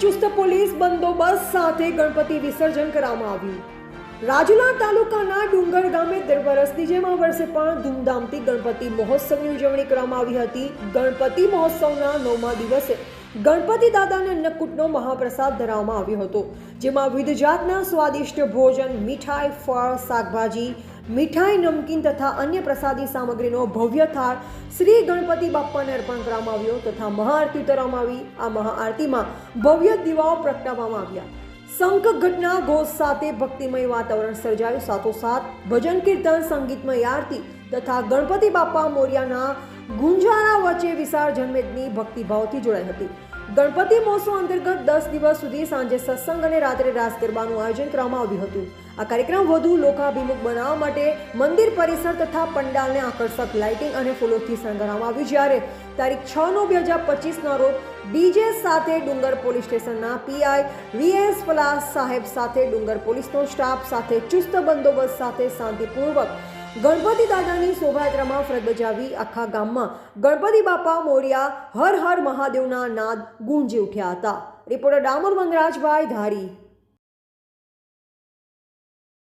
ચુસ્ત પોલીસ બંદોબસ્ત સાથે ગણપતિ વિસર્જન કરવામાં આવ્યું. રાજુલા તાલુકાના ડુંગર ગામે દર વર્ષની જેમ આ વર્ષે પણ ધૂમધામથી ગણપતિ મહોત્સવની ઉજવણી કરવામાં આવી હતી. ગણપતિ મહોત્સવના નવમા દિવસે ગણપતિ દાદાને અન્નકૂટનો મહાપ્રસાદ ધરાવવામાં આવ્યો હતો, જેમાં વિવિધ જાતના સ્વાદિષ્ટ ભોજન, મીઠાઈ, ફળ, શાકભાજી મીઠાઈ, નમકીન તથા અન્ય પ્રસાદી સામગ્રીનો ભવ્ય થાળ શ્રી ગણપતિ બાપ્પાને અર્પણ કરવામાં આવ્યો તથા મહાઆરતી ઉતારવામાં આવી. આ મહાઆરતીમાં ભવ્ય દીવાઓ પ્રગટાવવામાં આવ્યા. શંખ ઘટના, ઘોષ સાથે ભક્તિમય વાતાવરણ સર્જાયું. સાથોસાથ ભજન, કીર્તન, સંગીતમય આરતી તથા ગણપતિ બાપ્પા મોર્યાના ગુંજારા વચ્ચે વિશાળ જનમેદની ભક્તિભાવથી જોડાઈ હતી. ગણપતિ મહોત્સવ અંતર્ગત દસ દિવસ સુધી સાંજે સત્સંગ અને રાત્રે રાસ ગરબાનું આયોજન કરવામાં આવ્યું હતું. આ કાર્યક્રમ વધુ લોકાભિમુખ બનાવવા માટે મંદિર પરિસર તથા પંડાલને આકર્ષક લાઇટિંગ અને ફૂલોથી શણગારવામાં આવ્યું. જ્યારે તારીખ છ નો બે હજાર પચીસના રોજ ડીજે સાથે ડુંગર પોલીસ સ્ટેશનના પીઆઈ વીએસ પલાસ સાહેબ સાથે ડુંગર પોલીસનો સ્ટાફ સાથે ચુસ્ત બંદોબસ્ત સાથે શાંતિપૂર્વક ગણપતિ દાદાની શોભાયાત્રામાં ફરજ બજાવી આખા ગામમાં ગણપતિ બાપા મોર્યા હર હર મહાદેવના નાદ ગુંજી ઉઠ્યા હતા. રિપોર્ટર ડામોર મંગરાજભાઈ ધારી.